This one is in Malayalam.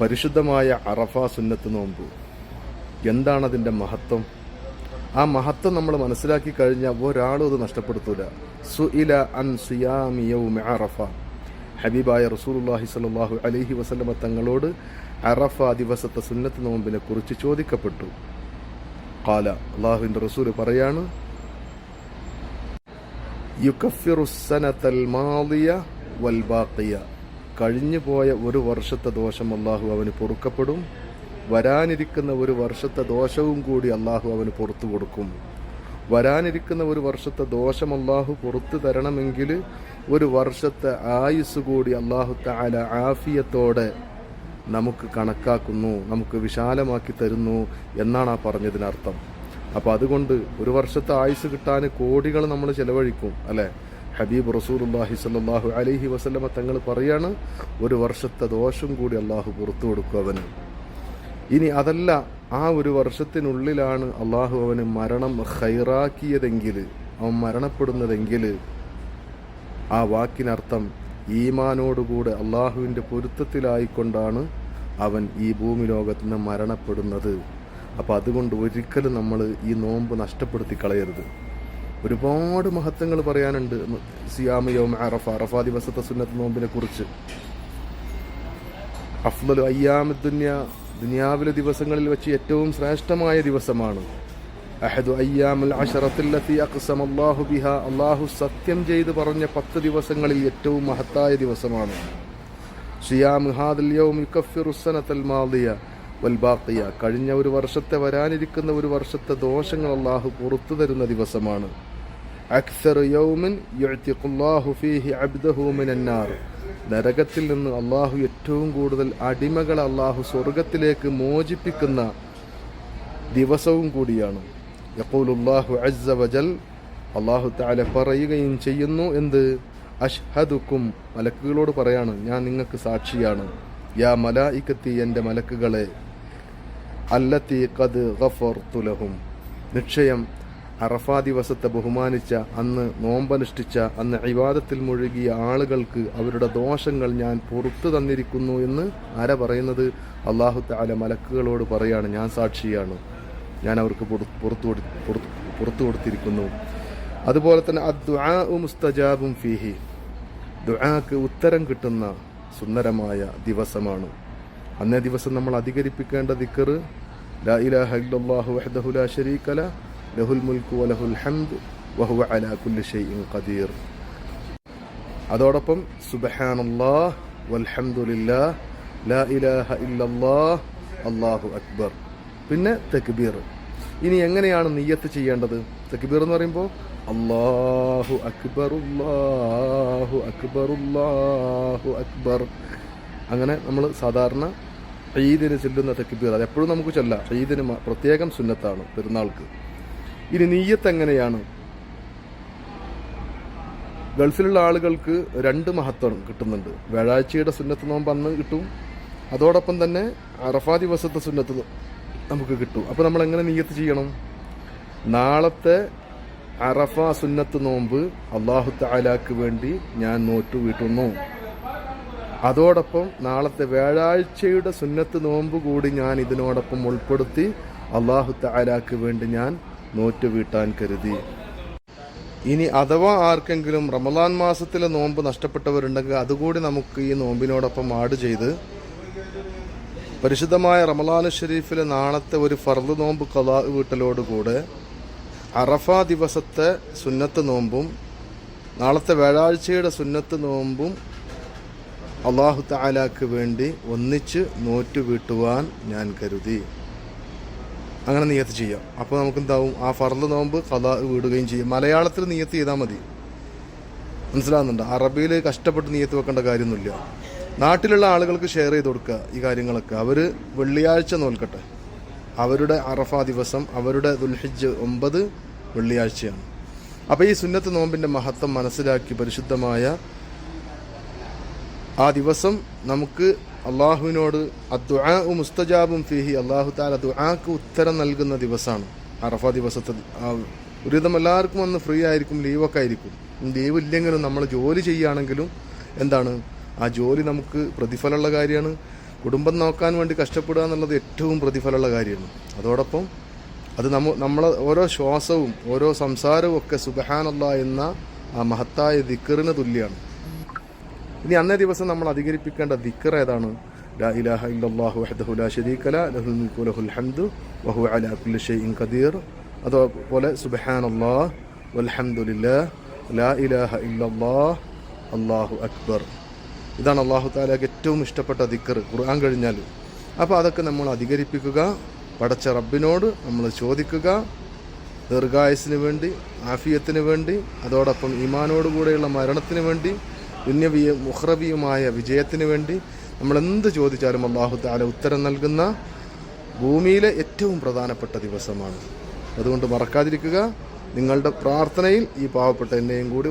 പരിശുദ്ധമായ അറഫ സുന്നത്ത് നോമ്പ്. എന്താണ് അതിന്റെ മഹത്വം? ആ മഹത്വം നമ്മൾ മനസ്സിലാക്കി കഴിഞ്ഞാൽ ഒരാളും അത് നഷ്ടപ്പെടുത്തൂല. സുഇല അൻ സിയാമി യൗമി അറഫ. ഹബീബായ റസൂലുള്ളാഹി സ്വല്ലല്ലാഹു അലൈഹി വസല്ലമ തങ്ങളോട് അറഫ ദിവസത്തെ സുന്നത്ത് നോമ്പിനെ കുറിച്ച് ചോദിക്കപ്പെട്ടു. കാല അള്ളാഹുവിന്റെ റസൂൽ പറയാണ് യുക്കഫിറുസനത്തൽ മാളിയ വൽ ബാക്കിയ കഴിഞ്ഞു പോയ ഒരു വർഷത്തെ ദോഷം അള്ളാഹു അവന് പൊറുക്കപ്പെടും. വരാനിരിക്കുന്ന ഒരു വർഷത്തെ ദോഷവും കൂടി അള്ളാഹു അവന് പുറത്തു കൊടുക്കും. വരാനിരിക്കുന്ന ഒരു വർഷത്തെ ദോഷം അള്ളാഹു പുറത്തു തരണമെങ്കിൽ ഒരു വർഷത്തെ ആയുസ് കൂടി അള്ളാഹു താല ആഫിയത്തോടെ നമുക്ക് കണക്കാക്കുന്നു നമുക്ക് വിശാലമാക്കി തരുന്നു എന്നാണ് ആ പറഞ്ഞതിനർത്ഥം. അപ്പോൾ അതുകൊണ്ട് ഒരു വർഷത്തെ ആയുസ് കിട്ടാൻ കോടികൾ നമ്മൾ ചിലവഴിക്കും അല്ലേ? ഹബീബ് റസൂർല്ലാഹി സല്ലാഹു അലൈഹി വസല്ലമ തങ്ങൾ പറയാണ് ഒരു വർഷത്തെ ദോഷം കൂടി അള്ളാഹു പുറത്തു കൊടുക്കും അവന്. ഇനി അതല്ല ആ ഒരു വർഷത്തിനുള്ളിലാണ് അള്ളാഹു അവന് മരണം ഹൈറാക്കിയതെങ്കിൽ അവൻ മരണപ്പെടുന്നതെങ്കിൽ ആ വാക്കിനർത്ഥം ഈമാനോടുകൂടെ അള്ളാഹുവിന്റെ പൊരുത്തത്തിലായിക്കൊണ്ടാണ് അവൻ ഈ ഭൂമി ലോകത്തിന് മരണപ്പെടുന്നത്. അപ്പോൾ അതുകൊണ്ട് ഒരിക്കലും നമ്മൾ ഈ നോമ്പ് നഷ്ടപ്പെടുത്തി കളയരുത്. ഒരുപാട് മഹത്വങ്ങൾ പറയാനുണ്ട് സിയാമയോം അറഫ അറഫ ദിവസത്തെ സുന്നത്ത് നോമ്പിനെ കുറിച്ച്. അഫ്ലു അയ്യാമ ദുന്യ ദുനിയാവിലെ ദിവസങ്ങളിൽ വെച്ച് ഏറ്റവും ശ്രേഷ്ഠമായ ദിവസമാണ്. അഹദു അയ്യാമുൽ അഷറത്തില്ലത്തി അക്സം അള്ളാഹു ബിഹ അള്ളാഹു സത്യം ചെയ്ത് പറഞ്ഞ പത്ത് ദിവസങ്ങളിൽ ഏറ്റവും മഹത്തായ ദിവസമാണ്. കഴിഞ്ഞ ഒരു വർഷത്തെ വരാനിരിക്കുന്ന ഒരു വർഷത്തെ ദോഷങ്ങൾ അള്ളാഹു പുറത്തു തരുന്ന ദിവസമാണ്. അക്സർ യൗമിൻ യുഅ്തിഖുല്ലാഹു ഫീഹി അബ്ദഹു മിനന്നാർ. നരകത്തിൽ നിന്ന് അള്ളാഹു ഏറ്റവും കൂടുതൽ അടിമകളെ അള്ളാഹു സ്വർഗത്തിലേക്ക് മോചിപ്പിക്കുന്ന ദിവസവും കൂടിയാണ്. യഖൂലുല്ലാഹു അസ്സ വജൽ. അള്ളാഹു തആല പറയുകയും ചെയ്യുന്നു എന്ത്? അഷ്ഹദുക്കും മലക്കുകളോട് പറയാണ് ഞാൻ നിങ്ങൾക്ക് സാക്ഷിയാണ്. യാ മലായിക്കത്തി എന്റെ മലക്കുകളെ അല്ലത്തി കത് ഗഫർതു ലഹും. നിശ്ചയം അറഫാ ദിവസത്തെ ബഹുമാനിച്ച അന്ന് നോമ്പനുഷ്ഠിച്ച അന്ന് ഇവാദത്തിൽ മുഴുകിയ ആളുകൾക്ക് അവരുടെ ദോഷങ്ങൾ ഞാൻ പുറത്തു തന്നിരിക്കുന്നു എന്ന് ആരാ പറയുന്നത്? അള്ളാഹു താല മലക്കുകളോട് പറയാണ് ഞാൻ സാക്ഷിയാണ്. ഞാൻ അവർക്ക് പുറ- പുറത്തു പുറത്തു കൊടുത്തിരിക്കുന്നു. അതുപോലെ തന്നെ അദ്ദുആ മുസ്തജാബും ഫീഹി. ദുആക്ക് ഉത്തരം കിട്ടുന്ന സുന്ദരമായ ദിവസമാണ്. അന്നേ ദിവസം നമ്മൾ അധികരിപ്പിക്കേണ്ട ദിക്കർ ലാ ഇലാഹ ഇല്ലല്ലാഹു വഹ്ദഹു ലാ ശരീക ല ലഹുൽ മുൽക്കു വലഹുൽ ഹംദ് വഹുവ അലാ കുല്ലി ഷൈഇൻ ഖദീർ. അതോടൊപ്പം സുബ്ഹാനല്ലാഹ് വൽഹംദുലില്ലാഹ് ലാ ഇലാഹ ഇല്ലല്ലാഹ് അല്ലാഹു അക്ബർ. പിന്നെ തക്ബീർ. ഇനി എങ്ങനെയാണ് നിയ്യത്ത് ചെയ്യേണ്ടത്? തക്ബീർ എന്ന് പറയുമ്പോൾ അല്ലാഹു അക്ബർ അല്ലാഹു അക്ബർ അല്ലാഹു അക്ബർ. അങ്ങനെ നമ്മൾ സാധാരണ ഈദിന് ചെല്ലുന്ന തക്ബീർ. അത് എപ്പോഴും നമുക്ക് ചൊല്ലാം. ഈദിന് പ്രത്യേകം സുന്നത്താണ് പെരുന്നാൾക്ക്. ഇനി നീയത്ത് എങ്ങനെയാണ് ഗൾഫിലുള്ള ആളുകൾക്ക് രണ്ട് മഹത്വം കിട്ടുന്നുണ്ട്. വ്യാഴാഴ്ചയുടെ സുന്നത്ത് നോമ്പ് അന്ന് കിട്ടും. അതോടൊപ്പം തന്നെ അറഫാ ദിവസത്തെ സുന്നത്ത് നമുക്ക് കിട്ടും. അപ്പോൾ നമ്മൾ എങ്ങനെ നീയത്ത് ചെയ്യണം? നാളത്തെ അറഫ സുന്നത്ത് നോമ്പ് അള്ളാഹു താലാക്ക് വേണ്ടി ഞാൻ നോറ്റു വീട്ടുന്നു അതോടൊപ്പം നാളത്തെ വ്യാഴാഴ്ചയുടെ സുന്നത്ത് നോമ്പ് കൂടി ഞാൻ ഇതിനോടൊപ്പം ഉൾപ്പെടുത്തി അള്ളാഹു താലാക്ക് വേണ്ടി ഞാൻ നോറ്റു വീട്ടാൻ കരുതി. ഇനി അഥവാ ആർക്കെങ്കിലും റമദാൻ മാസത്തിലെ നോമ്പ് നഷ്ടപ്പെട്ടവരുണ്ടെങ്കിൽ അതുകൂടി നമുക്ക് ഈ നോമ്പിനോടൊപ്പം ആഡ് ചെയ്ത് പരിശുദ്ധമായ റമലാനു ഷെരീഫിലെ നാളത്തെ ഒരു ഫർദ് നോമ്പ് കലാ വീട്ടലോടുകൂടെ അറഫ ദിവസത്തെ സുന്നത്ത് നോമ്പും നാളത്തെ വ്യാഴാഴ്ചയുടെ സുന്നത്ത് നോമ്പും അള്ളാഹു താലാക്ക് വേണ്ടി ഒന്നിച്ച് നോറ്റു വീട്ടുവാൻ ഞാൻ കരുതി. അങ്ങനെ നിയത്ത് ചെയ്യാം. അപ്പോൾ നമുക്ക് എന്താവും ആ ഫറൽ നോമ്പ് കഥ വീടുകയും ചെയ്യും. മലയാളത്തിൽ നിയത്ത് ചെയ്താൽ മതി. മനസ്സിലാകുന്നുണ്ട് അറബിയിൽ കഷ്ടപ്പെട്ട് നിയത്ത് വെക്കേണ്ട കാര്യമൊന്നുമില്ല. നാട്ടിലുള്ള ആളുകൾക്ക് ഷെയർ ചെയ്ത് കൊടുക്കുക ഈ കാര്യങ്ങളൊക്കെ. അവർ വെള്ളിയാഴ്ച നോൽക്കട്ടെ. അവരുടെ അറഫ ദിവസം അവരുടെ ദുൽഹിജ് ഒമ്പത് വെള്ളിയാഴ്ചയാണ്. അപ്പോൾ ഈ സുന്നത്ത് നോമ്പിന്റെ മഹത്വം മനസ്സിലാക്കി പരിശുദ്ധമായ ആ ദിവസം നമുക്ക് അള്ളാഹുവിനോട് അദ്ദുആ മുസ്തജാബും ഫിഹി. അള്ളാഹു താല ദുആക്ക് ഉത്തരം നൽകുന്ന ദിവസമാണ് അറഫ ദിവസത്തെ ഒരുവിധം എല്ലാവർക്കും അന്ന് ഫ്രീ ആയിരിക്കും ലീവൊക്കെ ആയിരിക്കും. ലീവ് ഇല്ലെങ്കിലും നമ്മൾ ജോലി ചെയ്യുകയാണെങ്കിലും എന്താണ്? ആ ജോലി നമുക്ക് പ്രതിഫലമുള്ള കാര്യമാണ്. കുടുംബം നോക്കാൻ വേണ്ടി കഷ്ടപ്പെടുക എന്നുള്ളത് ഏറ്റവും പ്രതിഫലമുള്ള കാര്യമാണ്. അതോടൊപ്പം അത് നമ്മ നമ്മളെ ഓരോ ശ്വാസവും ഓരോ സംസാരവും ഒക്കെ സുബഹാനുള്ള എന്ന ആ മഹത്തായ ദിക്കറിന് തുല്യമാണ്. ഇനി അന്നേ ദിവസം നമ്മൾ അധികരിപ്പിക്കേണ്ട ദിക്കർ ഏതാണ്? അതുപോലെ സുബ്ഹാനല്ലാഹ് അക്ബർ. ഇതാണ് അള്ളാഹു താലാക്ക് ഏറ്റവും ഇഷ്ടപ്പെട്ട ദിക്കർ ഖുർആൻ കഴിഞ്ഞാൽ. അപ്പോൾ അതൊക്കെ നമ്മൾ അധികരിപ്പിക്കുക പടച്ച റബ്ബിനോട് നമ്മൾ ചോദിക്കുക ദീർഘായുസിന് വേണ്ടി ആഫിയത്തിന് വേണ്ടി അതോടൊപ്പം ഈമാനോട് കൂടെയുള്ള മരണത്തിന് വേണ്ടി പുണ്യവിയ മുഹ്റബിയുമായ വിജയത്തിന് വേണ്ടി നമ്മൾ എന്ത് ചോദിച്ചാലും അള്ളാഹു താല ഉത്തരം നൽകുന്ന ഭൂമിയിലെ ഏറ്റവും പ്രധാനപ്പെട്ട ദിവസമാണ്. അതുകൊണ്ട് മറക്കാതിരിക്കുക. നിങ്ങളുടെ പ്രാർത്ഥനയിൽ ഈ പാവപ്പെട്ട എന്നെയും കൂടി